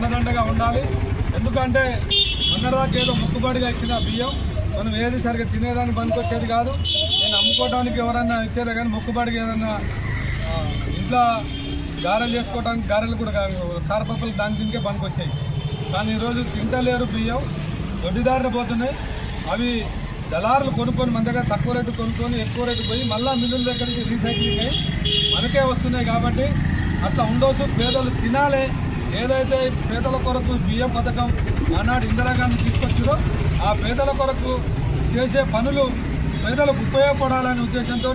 అండదండగా ఉండాలి. ఎందుకంటే మొన్నటిదాకా ఏదో ముక్కుబడిగా ఇచ్చిన బియ్యం మనం ఏది సరిగ్గా తినేదానికి పనికొచ్చేది కాదు. నేను అమ్ముకోవడానికి ఎవరన్నా ఇచ్చారే కానీ ముక్కుబడికి ఏదన్నా ఇంట్లో గారెలు చేసుకోవడానికి గారెలు కూడా కారపప్పులు దాని దీనికే పనికొచ్చాయి. కానీ ఈరోజు తింటలేరు బియ్యం దొడ్డిదారిన పోతున్నాయి. అవి దళారులు కొనుక్కొని మన దగ్గర తక్కువ రేటు కొనుక్కొని ఎక్కువ రేటు పోయి మళ్ళా మిల్లుల దగ్గరికి రీసైక్లింగ్ అయ్యి మనకే వస్తున్నాయి కాబట్టి అట్లా ఉండొద్దు. పేదలు తినాలి. ఏదైతే పేదల కొరకు బియ్యం పథకం ఆనాడు ఇందిరాగాంధీ తీసుకొచ్చారో ఆ పేదల కొరకు చేసే పనులు పేదలకు ఉపయోగపడాలనే ఉద్దేశంతో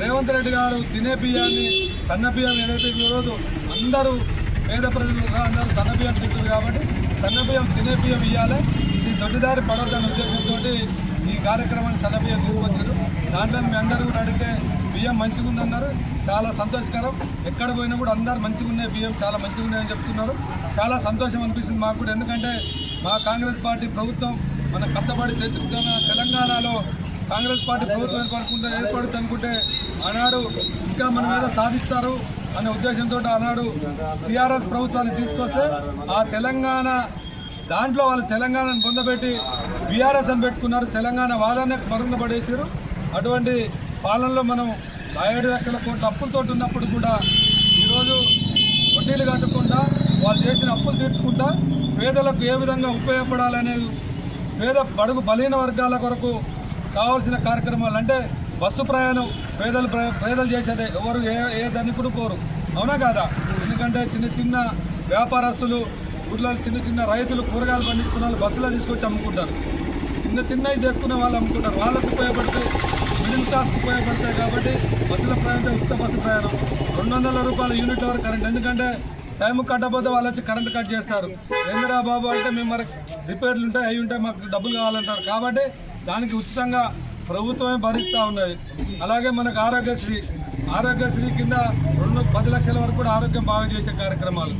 రేవంత్ రెడ్డి గారు తినే బియ్యాన్ని సన్న బియ్యం ఏదైతే ఈరోజు అందరూ పేద ప్రజలు అందరూ సన్న బియ్యం తింటారు కాబట్టి సన్న బియ్యం తినే బియ్యం ఇవ్వాలి ఇది దొడ్డిదారి పడొద్దనే ఉద్దేశంతో ఈ కార్యక్రమాన్ని సన్న బియ్యం తీసుకొచ్చారు. దాంట్లో మీ అందరూ కూడా అడిగితే బియ్యం మంచిగా ఉందన్నారు చాలా సంతోషకరం. ఎక్కడ పోయినా కూడా అందరు మంచిగా ఉన్నాయి బియ్యం చాలా మంచిగా ఉన్నాయని చెప్తున్నారు. చాలా సంతోషం అనిపిస్తుంది మాకు కూడా. ఎందుకంటే మా కాంగ్రెస్ పార్టీ ప్రభుత్వం మన కష్టపడి తెచ్చుకున్న తెలంగాణలో కాంగ్రెస్ పార్టీ ప్రభుత్వం ఏర్పడుకుంటే ఏర్పడుతుంది అనుకుంటే ఆనాడు ఇంకా మన మీద సాధిస్తారు అనే ఉద్దేశంతో ఆనాడు టీఆర్ఎస్ ప్రభుత్వాన్ని తీసుకొస్తే ఆ తెలంగాణ దాంట్లో వాళ్ళు తెలంగాణను పొందబెట్టి బీఆర్ఎస్ అని పెట్టుకున్నారు. తెలంగాణ వాదాన్ని మరుగున పడేసారు అటువంటి పాలనలో మనం ఏడు లక్షల కోట్ల అప్పులతో ఉన్నప్పుడు కూడా ఈరోజు వడ్డీలు కట్టకుండా వాళ్ళు చేసిన అప్పులు తీర్చుకుంటా పేదలకు ఏ విధంగా ఉపయోగపడాలనే పేద బడుగు బలహీన వర్గాల కొరకు కావాల్సిన కార్యక్రమాలు అంటే బస్సు ప్రయాణం పేదలు ప్ర- పేదలు చేసేదే ఎవరు ఏ ఏ ధనికుడు కోరు. అవునా కాదా? ఎందుకంటే చిన్న చిన్న వ్యాపారస్తులు ఊళ్ళో చిన్న చిన్న రైతులు కూరగాయలు పండించుకున్న వాళ్ళు బస్సులో తీసుకొచ్చి అమ్ముకుంటారు. చిన్న చిన్నవి చేసుకునే వాళ్ళు అమ్ముకుంటారు. వాళ్ళకు ఉపయోగపడితే మిడిల్ ఉపయోగపడతాయి కాబట్టి బస్సుల ప్రయాణం ఉచిత బస్సు ప్రయాణం. రెండు వందల రూపాయల యూనిట్ వరకు కరెంట్ ఎందుకంటే టైం కట్టకపోతే వాళ్ళు వచ్చి కరెంట్ కట్ చేస్తారు. ఏందిరా బాబు అంటే మేము మరి రిపేర్లు ఉంటాయి అవి ఉంటాయి మాకు డబ్బులు కావాలంటారు. కాబట్టి దానికి ఉచితంగా ప్రభుత్వమే భరిస్తూ ఉన్నది. అలాగే మనకు ఆరోగ్యశ్రీ ఆరోగ్యశ్రీ కింద రెండు పది లక్షల వరకు కూడా ఆరోగ్యం బాగా చేసే కార్యక్రమాలు.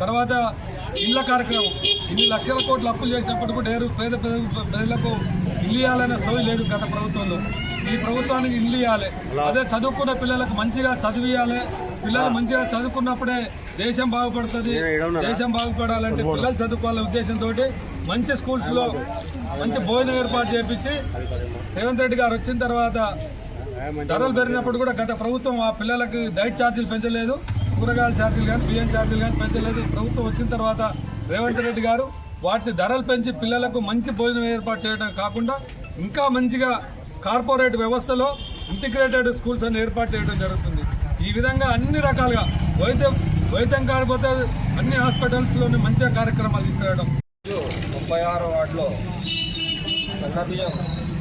తర్వాత ఇళ్ళ కార్యక్రమం. ఇన్ని లక్షల కోట్లు అప్పులు చేసినప్పుడు కూడా ఏరు పేద పేద- ప్రజలకు ఇల్లు ఇవ్వాలనే సోయి లేదు గత ప్రభుత్వంలో. ఈ ప్రభుత్వానికి ఇల్లు ఇవ్వాలి. అదే చదువుకున్న పిల్లలకు మంచిగా చదివియాలి. పిల్లలు మంచిగా చదువుకున్నప్పుడే దేశం బాగుపడుతుంది. దేశం బాగుపడాలంటే పిల్లలు చదువుకోవాలనే ఉద్దేశంతో మంచి స్కూల్స్లో మంచి భోజనం ఏర్పాటు చేపించి రేవంత్ రెడ్డి గారు వచ్చిన తర్వాత ధరలు పెరిగినప్పుడు కూడా గత ప్రభుత్వం ఆ పిల్లలకి డైట్ ఛార్జీలు పెంచలేదు. కూరగాయల ఛార్జీలు కానీ బియ్యం ఛార్జీలు కానీ పెంచలేదు. ప్రభుత్వం వచ్చిన తర్వాత రేవంత్ రెడ్డి గారు వాటిని ధరలు పెంచి పిల్లలకు మంచి భోజనం ఏర్పాటు చేయడం కాకుండా ఇంకా మంచిగా కార్పొరేట్ వ్యవస్థలో ఇంటిగ్రేటెడ్ స్కూల్స్ అని ఏర్పాటు చేయడం జరుగుతుంది. ఈ విధంగా అన్ని రకాలుగా వైద్యం వైద్యం కాకపోతే అన్ని హాస్పిటల్స్లోనే మంచిగా కార్యక్రమాలు తీసుకురావడం. ముప్పై ఆరో వార్డులో సన్నబియ్యం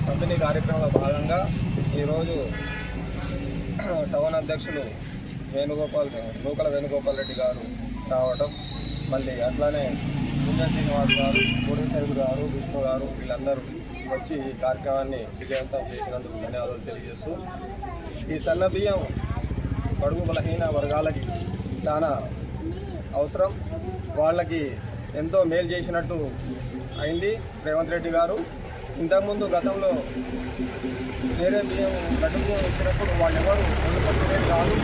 పంపిణీ కార్యక్రమంలో భాగంగా ఈరోజు టౌన్ అధ్యక్షులు వేణుగోపాల్ లోకల వేణుగోపాల్ రెడ్డి గారు రావడం మళ్ళీ అట్లానే పుణ్య శ్రీనివాస్ గారు పూర్ణశైలు గారు విష్ణు గారు వీళ్ళందరూ వచ్చి ఈ కార్యక్రమాన్ని విజయవంతం చేసినందుకు ధన్యవాదాలు తెలియజేస్తూ ఈ సన్న బియ్యం బడుగు బలహీన వర్గాలకి చాలా అవసరం. వాళ్ళకి ఎంతో మేలు చేసినట్టు అయింది రేవంత్ రెడ్డి గారు. ఇంతకుముందు గతంలో వేరే బియ్యం గడ్డు బియ్యం ఇచ్చినప్పుడు వాళ్ళు ఎవరు కాదు.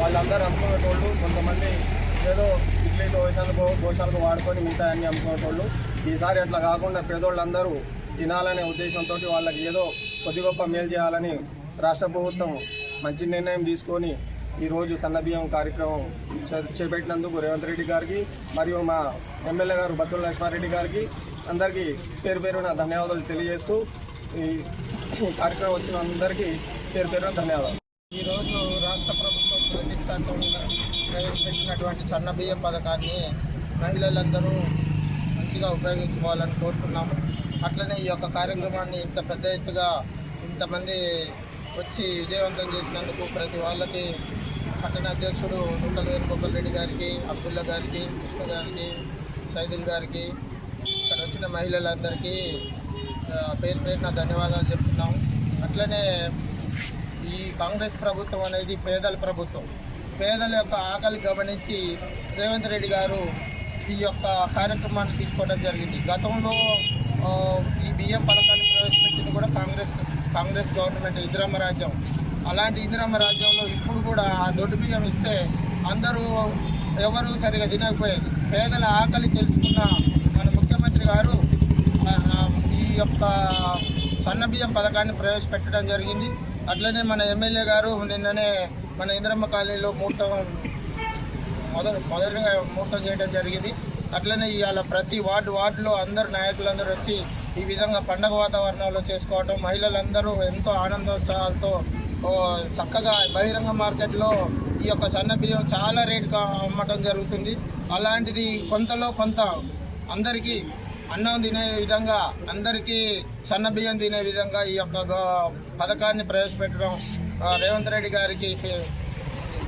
వాళ్ళందరూ అమ్ముకునేటోళ్ళు కొంతమంది ఏదో ఇడ్లీ దోశలకు దోశలకు వాడుకొని మిగతా అన్ని అమ్ముకునేటోళ్ళు. ఈసారి అట్లా కాకుండా పేదోళ్ళందరూ తినాలనే ఉద్దేశంతో వాళ్ళకి ఏదో కొద్ది గొప్ప మేలు చేయాలని రాష్ట్ర ప్రభుత్వం మంచి నిర్ణయం తీసుకొని ఈరోజు సన్నబియ్యం కార్యక్రమం చేపట్టినందుకు రేవంత్ రెడ్డి గారికి మరియు మా ఎమ్మెల్యే గారు బత్తుల లక్ష్మారెడ్డి గారికి అందరికీ పేరు పేరున ధన్యవాదాలు తెలియజేస్తూ ఈ కార్యక్రమం వచ్చిన అందరికీ పేరు పేరున ధన్యవాదాలు. ఈరోజు రాష్ట్ర ప్రభుత్వం ప్రతిష్టాత్మకంగా ప్రవేశపెట్టినటువంటి సన్నబియ్యం పథకాన్ని మహిళలందరూ మంచిగా ఉపయోగించుకోవాలని కోరుతున్నాము. అట్లనే ఈ యొక్క కార్యక్రమాన్ని ఇంత పెద్ద ఎత్తుగా ఇంతమంది వచ్చి విజయవంతం చేసినందుకు ప్రతి వాళ్ళకి పట్టణ అధ్యక్షుడు నూటల వేణుగోపాల్ రెడ్డి గారికి అబ్దుల్లా గారికి కృష్ణ గారికి సైదుల్ గారికి ఇక్కడ వచ్చిన మహిళలందరికీ పేరు పేరున ధన్యవాదాలు చెప్తున్నాం. అట్లనే ఈ కాంగ్రెస్ ప్రభుత్వం అనేది పేదల ప్రభుత్వం. పేదల యొక్క ఆకలి గమనించి రేవంత్ రెడ్డి గారు ఈ యొక్క కార్యక్రమాన్ని తీసుకోవడం జరిగింది. గతంలో ఈ బియ్యం పథకాన్ని ప్రవేశపెట్టింది కూడా కాంగ్రెస్ కాంగ్రెస్ గవర్నమెంట్ ఇందిరమ్మ రాజ్యం. అలాంటి ఇందిరమ్మ రాజ్యంలో ఇప్పుడు కూడా ఆ దొడ్డు బియ్యం ఇస్తే అందరూ ఎవరు సరిగా తినకపోయేది. పేదల ఆకలి తెలుసుకున్న మన ముఖ్యమంత్రి గారు ఈ యొక్క సన్న బియ్యం పథకాన్ని ప్రవేశపెట్టడం జరిగింది. అట్లనే మన ఎమ్మెల్యే గారు నిన్ననే మన ఇందిరమ్మ కాలనీలో ముహూర్తం మొదలు మొదలుగా ముహూర్తం చేయడం జరిగింది. అట్లనే ఇవాళ ప్రతి వార్డు వార్డులో అందరు నాయకులందరూ వచ్చి ఈ విధంగా పండగ వాతావరణంలో చేసుకోవటం మహిళలందరూ ఎంతో ఆనందోత్సాహాలతో చక్కగా బహిరంగ మార్కెట్లో ఈ యొక్క సన్న బియ్యం చాలా రేటుగా అమ్మటం జరుగుతుంది. అలాంటిది కొంతలో కొంత అందరికీ అన్నం తినే విధంగా అందరికీ సన్న బియ్యం తినే విధంగా ఈ యొక్క పథకాన్ని ప్రవేశపెట్టడం రేవంత్ రెడ్డి గారికి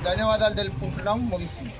ధన్యవాదాలు తెలుపుకుంటున్నాం. ముగిస్తుంది.